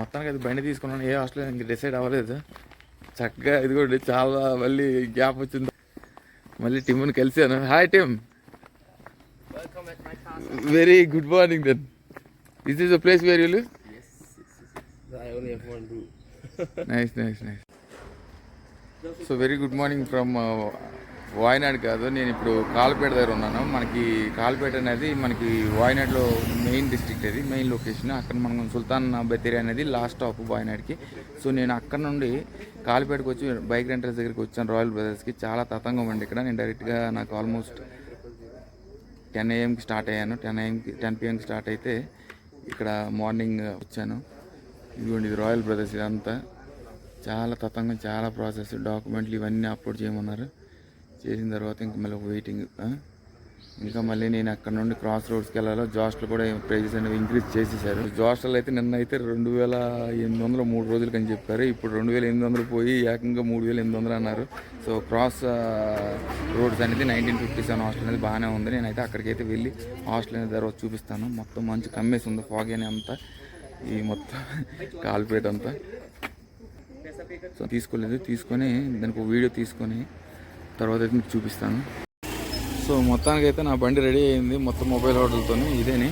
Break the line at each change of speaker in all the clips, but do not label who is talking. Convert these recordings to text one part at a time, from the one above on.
మొత్తానికి అది బండి తీసుకున్నాను. ఏ హాస్టల్ ఇంక డిసైడ్ అవ్వలేదు. చక్కగా ఇది కూడా చాలా మళ్ళీ గ్యాప్ వచ్చింది. మళ్ళీ టిమ్ని కలిసాను hi Tim. Very good morning then. Is is the place where you. Nice nice nice so very good morning from Wayanad కాదు నేను ఇప్పుడు కాల్పేట దగ్గర ఉన్నాను. మనకి కాల్పేట అనేది మనకి వాయనాడ్లో మెయిన్ డిస్ట్రిక్ట్ అది మెయిన్ లొకేషన్. అక్కడ మనం సుల్తాన్ బത്തേరి అనేది లాస్ట్ స్టాప్ వాయనాడ్కి. సో నేను అక్కడ నుండి కాలపేటకు వచ్చి బైక్ రెంటర్స్ దగ్గరికి వచ్చాను రాయల్ బ్రదర్స్కి. చాలా తతంగం అండి ఇక్కడ. నేను డైరెక్ట్గా నాకు ఆల్మోస్ట్ టెన్ ఏఎంకి స్టార్ట్ అయ్యాను. టెన్ ఏఎంకి టెన్ పిఎంకి స్టార్ట్ అయితే ఇక్కడ మార్నింగ్ వచ్చాను. ఇదిగోండి ఇది రాయల్ బ్రదర్స్ ఇదంతా. చాలా తతంగం చాలా ప్రాసెస్ డాక్యుమెంట్లు ఇవన్నీ అప్లోడ్ చేయమన్నారు. చేసిన తర్వాత ఇంకా మళ్ళీ వెయిటింగ్ ఇంకా మళ్ళీ నేను అక్కడ నుండి క్రాస్ రోడ్స్కి వెళ్ళాలో జాస్ట్లో కూడా ప్రైజెస్ అనేవి ఇంక్రీజ్ చేసేసారు. జాస్టల్ అయితే నిన్న అయితే రెండు వేల ఎనిమిది వందలు మూడు రోజులకి అని చెప్పారు. ఇప్పుడు రెండు వేల ఎనిమిది వందలు పోయి ఏకంగా మూడు వేల ఎనిమిది వందలు అన్నారు. సో క్రాస్ రోడ్స్ అనేది నైన్టీన్ ఫిఫ్టీ సెవెన్ హాస్టల్ అనేది బాగానే ఉంది. నేనైతే అక్కడికైతే వెళ్ళి హాస్టల్ అనేది తర్వాత చూపిస్తాను. మొత్తం మంచి కమ్మేసి ఉంది ఫాగ్ అని అంతా. ఈ మొత్తం కాల్పేట్ అంతా సో తీసుకోలేదు. తీసుకొని దానికి ఒక వీడియో తీసుకొని తర్వాత అయితే మీకు చూపిస్తాను. సో మొత్తానికి అయితే నా బండి రెడీ అయింది. మొత్తం మొబైల్ హోటల్తో ఇదేని.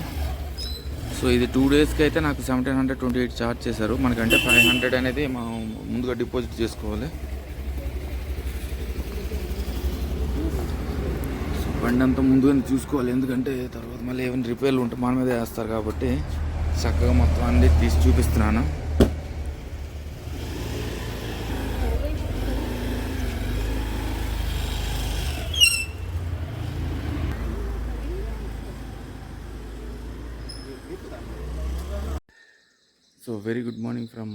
సో ఇది టూ డేస్కి అయితే నాకు seventeen hundred twenty eight charge చేశారు. మనకంటే ఫైవ్ హండ్రెడ్ అనేది మనం ముందుగా డిపాజిట్ చేసుకోవాలి. సో బండి అంతా ముందుగా చూసుకోవాలి. ఎందుకంటే తర్వాత మళ్ళీ ఏమైనా రిపేర్లు ఉంటే మన మీద వేస్తారు కాబట్టి చక్కగా మొత్తం అన్ని తీసి చూపిస్తున్నాను. So very good morning from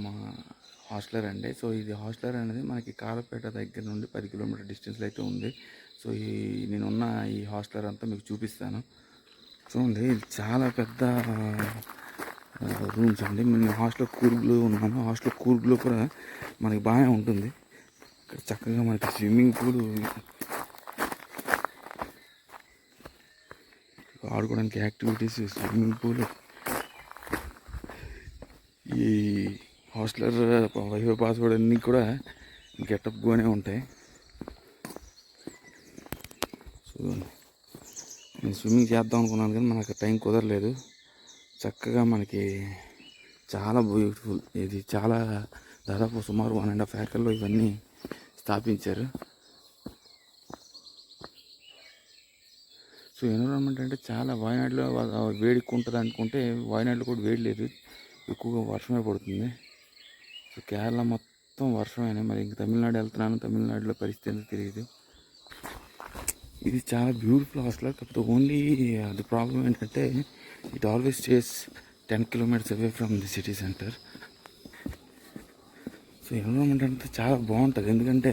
Hosteller అండి. సో ఇది హాస్టలర్ అనేది మనకి కాలపేట దగ్గర నుండి పది కిలోమీటర్ డిస్టెన్స్లో అయితే ఉంది. సో ఈ నేనున్న ఈ హాస్టలర్ అంతా మీకు చూపిస్తాను. చూడండి ఇది చాలా పెద్ద రూమ్స్ అండి. మేము హాస్టల్ కూర్గులో ఉన్నాను హాస్టల్ కూర్గులో కూడా మనకి బాగానే ఉంటుంది. ఇక్కడ చక్కగా మనకి స్విమ్మింగ్ పూల్ ఆడుకోవడానికి యాక్టివిటీస్ స్విమ్మింగ్ పూల్ ఈ హాస్టలర్ వైఫై పాస్వర్డ్ అన్నీ కూడా గెటప్గానే ఉంటాయి. సో నేను స్విమ్మింగ్ చేద్దాం అనుకున్నాను కానీ మనకు టైం కుదరలేదు. చక్కగా మనకి చాలా బ్యూటిఫుల్ ఇది చాలా దాదాపు సుమారు వన్ అండ్ హాఫ్ ఏకర్లో ఇవన్నీ స్థాపించారు. సో ఎన్విరాన్మెంట్ అంటే చాలా వాయనాడులో వేడి ఉంటుంది అనుకుంటే వాయనాడులో కూడా వేడి లేదు. ఎక్కువగా వర్షమే పడుతుంది. సో కేరళ మొత్తం వర్షమేనే. మరి ఇంక తమిళనాడు వెళ్తున్నాను. తమిళనాడులో పరిస్థితి ఏంటో తెలియదు. ఇది చాలా బ్యూటిఫుల్ హాస్టల్ కాకపోతే ఓన్లీ అది ప్రాబ్లం ఏంటంటే it always stays ten kilometres away from the city centre so environment అంతా చాలా బాగుంటుంది. ఎందుకంటే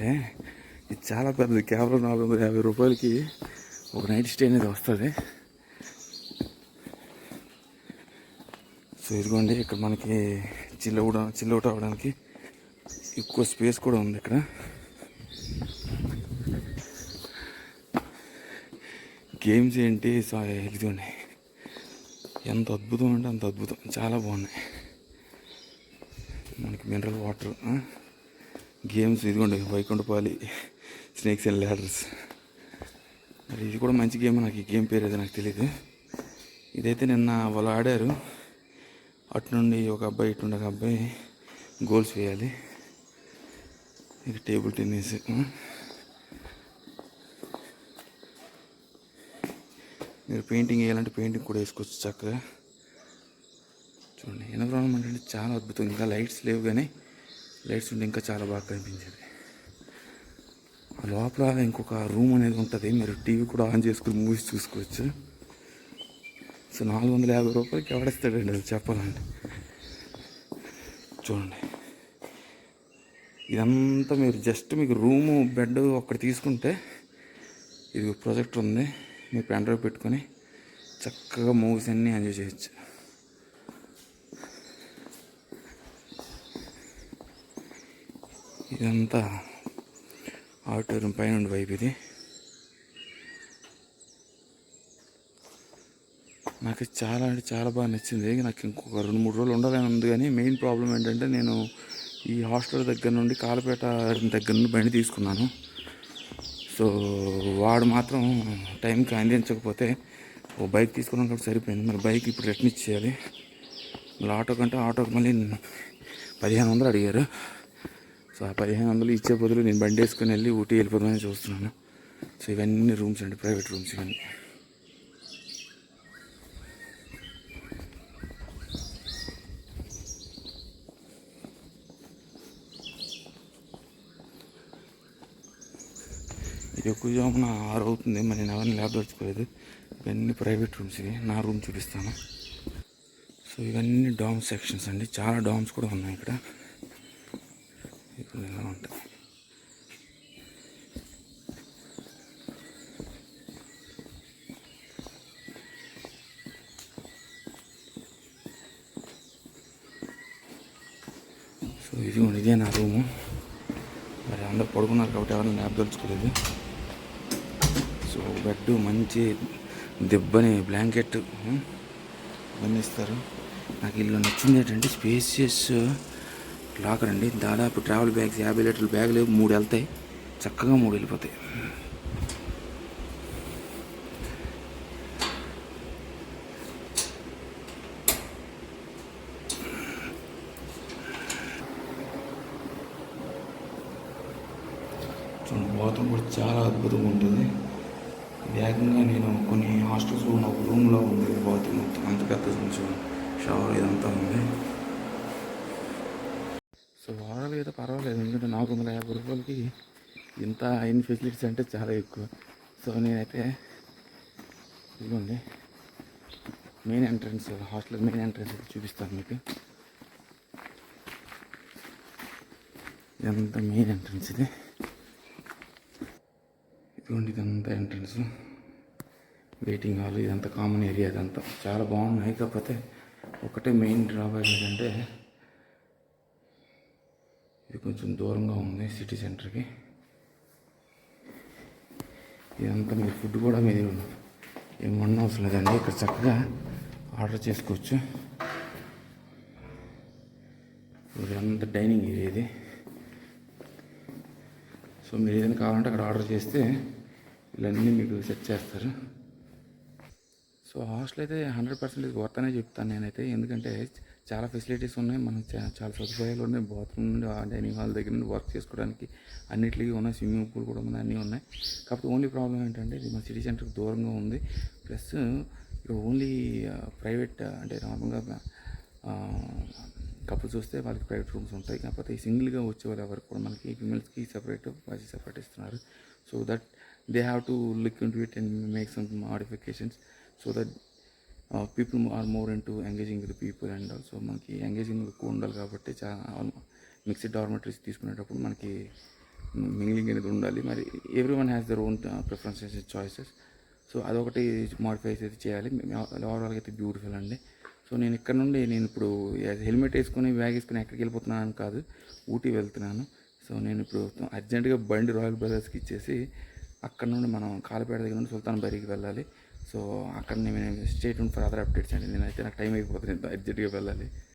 ఇది చాలా పెద్దది. కేవలం నాలుగు వందల యాభై రూపాయలకి ఒక నైట్ స్టే అనేది వస్తుంది. సో ఇదిగోండి ఇక్కడ మనకి చిల్ అవ్వడం అవ్వడానికి ఎక్కువ స్పేస్ కూడా ఉంది ఇక్కడ. గేమ్స్ ఏంటి? సో ఇదిగోండి. ఎంత అద్భుతం అంటే అంత అద్భుతం. చాలా బాగున్నాయి. మనకి మినరల్ వాటర్ గేమ్స్ ఇదిగోండి వైకుంఠపాలి స్నేక్స్ అండ్ ల్యాడర్స్ మరి ఇది కూడా మంచి గేమ్. నాకు ఈ గేమ్ పేరు అయితే నాకు తెలియదు ఇదైతే నిన్న వాళ్ళు ఆడారు. అటు నుండి ఒక అబ్బాయి ఇటు నుండి ఒక అబ్బాయి గోల్స్ వేయాలి. ఇది టేబుల్ టెన్నిస్. మీరు పెయింటింగ్ వేయాలంటే పెయింటింగ్ కూడా వేసుకోవచ్చు చక్కగా. చూడండి ఎన్విరాన్మెంట్ అంటే చాలా అద్భుతం. ఇంకా లైట్స్ లేవు కానీ లైట్స్ ఉంటే ఇంకా చాలా బాగా కనిపించేది. లోపల ఇంకొక రూమ్ అనేది ఉంటుంది. మీరు టీవీ కూడా ఆన్ చేసుకుని మూవీస్ చూసుకోవచ్చు. సో నాలుగు వందల యాభై రూపాయలకి ఎవడేస్తాడండి అది చెప్పాలంటే? చూడండి. ఇదంతా మీరు జస్ట్ మీకు రూము బెడ్ ఒక్కటి తీసుకుంటే ఇది ప్రొజెక్టర్ ఉంది. మీ పెన్ డ్రైవ్ పెట్టుకొని చక్కగా మూవీస్ అన్నీ ఎంజాయ్ చేయొచ్చు. ఇదంతా ఆడిటోరియం పైన వైపు ఇది. నాకు చాలా అంటే చాలా బాగా నచ్చింది. నాకు ఇంకొక రెండు మూడు రోజులు ఉండాలని ఉంది కానీ మెయిన్ ప్రాబ్లం ఏంటంటే నేను ఈ హాస్టల్ దగ్గర నుండి కాలపేట దగ్గర నుండి బండి తీసుకున్నాను. సో వాడు మాత్రం టైంకి అందించకపోతే ఓ బైక్ తీసుకున్నాం కాబట్టి సరిపోయింది. మరి బైక్ ఇప్పుడు రిటర్న్ ఇచ్చేయాలి. మళ్ళీ ఆటో కంటే ఆటోకి మళ్ళీ పదిహేను వందలు అడిగారు. సో ఆ పదిహేను వందలు ఇచ్చే బదులు నేను బండి వేసుకుని వెళ్ళి ఊటీ వెళ్ళిపోదామని చూస్తున్నాను. సో ఇవన్నీ రూమ్స్ అండి ప్రైవేట్ రూమ్స్ ఇవన్నీ. ఇది ఎక్కువ జామున ఆరు అవుతుంది మరి నేను ఎవరిని ల్యాబ్ తెచ్చుకోలేదు ఇవన్నీ ప్రైవేట్ రూమ్స్ ఇవి నా రూమ్ చూపిస్తాను. సో ఇవన్నీ డామ్ సెక్షన్స్ అండి చాలా డామ్స్ కూడా ఉన్నాయి ఇక్కడ. ఇప్పుడు ఎలా ఉంటాయి? సో ఇది ఇదే నా రూము. మరి అందరు పడుకున్నారు కాబట్టి ఎవరిని ల్యాబ్ తెలుసుకోలేదు సో బెడ్ మంచి దెబ్బని బ్లాంకెట్ ఉమ్, ఇవన్నీ ఇస్తారు. నాకు ఇల్లు నచ్చింది ఏంటంటే స్పేసియస్ లాకర్ అండి. దాదాపు ట్రావెల్ బ్యాగ్స్ యాభై లీటర్ల బ్యాగులు మూడు వెళ్తాయి. చక్కగా మూడు వెళ్ళిపోతాయి. చూడండి బాత్రూమ్ కూడా చాలా అద్భుతంగా ఉంటుంది. వేగంగా నేను కొన్ని హాస్టల్స్లో ఉన్న ఒక రూమ్లో ఉంది బాత్రూమ్ మొత్తం అంత పెద్ద కొంచెం షవర్ ఇదంతా ఉంది. సో ఓవరాల్ అయితే పర్వాలేదు ఎందుకంటే నాలుగు వందల యాభై రూపాయలకి ఇంత అయిన ఫెసిలిటీస్ అంటే చాలా ఎక్కువ. సో నేనైతే ఇదిగోండి main entrance hostel main entrance అయితే చూపిస్తాను మీకు. ఎంత మెయిన్ ఎంట్రన్స్ ఇది? ఇదిగోండి ఇదంతా ఎంట్రన్స్ వెయిటింగ్ హాల్ ఇదంతా కామన్ ఏరియా ఇదంతా. చాలా బాగున్నాయి. కాకపోతే ఒకటే మెయిన్ డ్రాబ్యాక్ ఏంటంటే ఇది కొంచెం దూరంగా ఉంది సిటీ సెంటర్కి ఇదంతా మీరు ఫుడ్ కూడా మీరు ఏం అవసరం లేదండి ఇక్కడ చక్కగా ఆర్డర్ చేసుకోవచ్చు. ఇదంతా డైనింగ్ ఏరియా ఇది. సో మీరు ఏదైనా కావాలంటే అక్కడ ఆర్డర్ చేస్తే ఇవన్నీ మీకు సెట్ చేస్తారు. సో హాస్టల్ అయితే హండ్రెడ్ పర్సెంటేజ్ వర్త్ అనే చెప్తాను నేనైతే. ఎందుకంటే చాలా ఫెసిలిటీస్ ఉన్నాయి. మనం చాలా సదుపాయాలు ఉన్నాయి. బాత్రూమ్ నుండి డైనింగ్ హాల్ దగ్గర నుండి వర్క్ చేసుకోవడానికి అన్నిటికీ ఉన్నాయి. స్విమ్మింగ్ పూల్ కూడా ఉన్నాయి అన్నీ ఉన్నాయి. కాకపోతే ఓన్లీ ప్రాబ్లం ఏంటంటే ఇది మన సిటీ సెంటర్కి దూరంగా ఉంది. ప్లస్ ఇక్కడ ఓన్లీ ప్రైవేట్ అంటే నార్మల్గా కపుల్స్ వస్తే వాళ్ళకి ప్రైవేట్ రూమ్స్ ఉంటాయి. కాకపోతే ఈ సింగిల్గా వచ్చే వాళ్ళు ఎవరు కూడా మనకి ఫిమేల్స్కి సపరేట్ బాయ్స్ సపరేట్ ఇస్తున్నారు. So that they have to look into it and make some modifications so that people are more into engaging with people and also మనకి ఎంగేజింగ్ ఎక్కువ ఉండాలి కాబట్టి చాలా మిక్స్డ్ డార్మెటరీస్ తీసుకునేటప్పుడు మనకి మింగ్లింగ్ అనేది ఉండాలి. మరి everyone has their own preferences choices so అదొకటి మాడిఫై అయితే చేయాలి. ఓవరాల్గా అయితే బ్యూటిఫుల్ అండి. సో నేను ఇక్కడ నుండి నేను ఇప్పుడు హెల్మెట్ వేసుకొని బ్యాగ్ వేసుకొని ఎక్కడికి వెళ్ళిపోతున్నాను కాదు ఊటీ వెళ్తున్నాను. సో నేను ఇప్పుడు అర్జెంటుగా బండి రాయల్ బ్రదర్స్కి ఇచ్చేసి అక్కడ నుండి మనం కాలిపేట దగ్గర నుండి సుల్తాన్ బరికి వెళ్ళాలి. సో అక్కడ నేను స్టేట్ ఫర్ అదర్ అప్డేట్స్ అండి. నేనైతే నాకు టైం అయిపోతుంది. అర్జెంటుగా వెళ్ళాలి.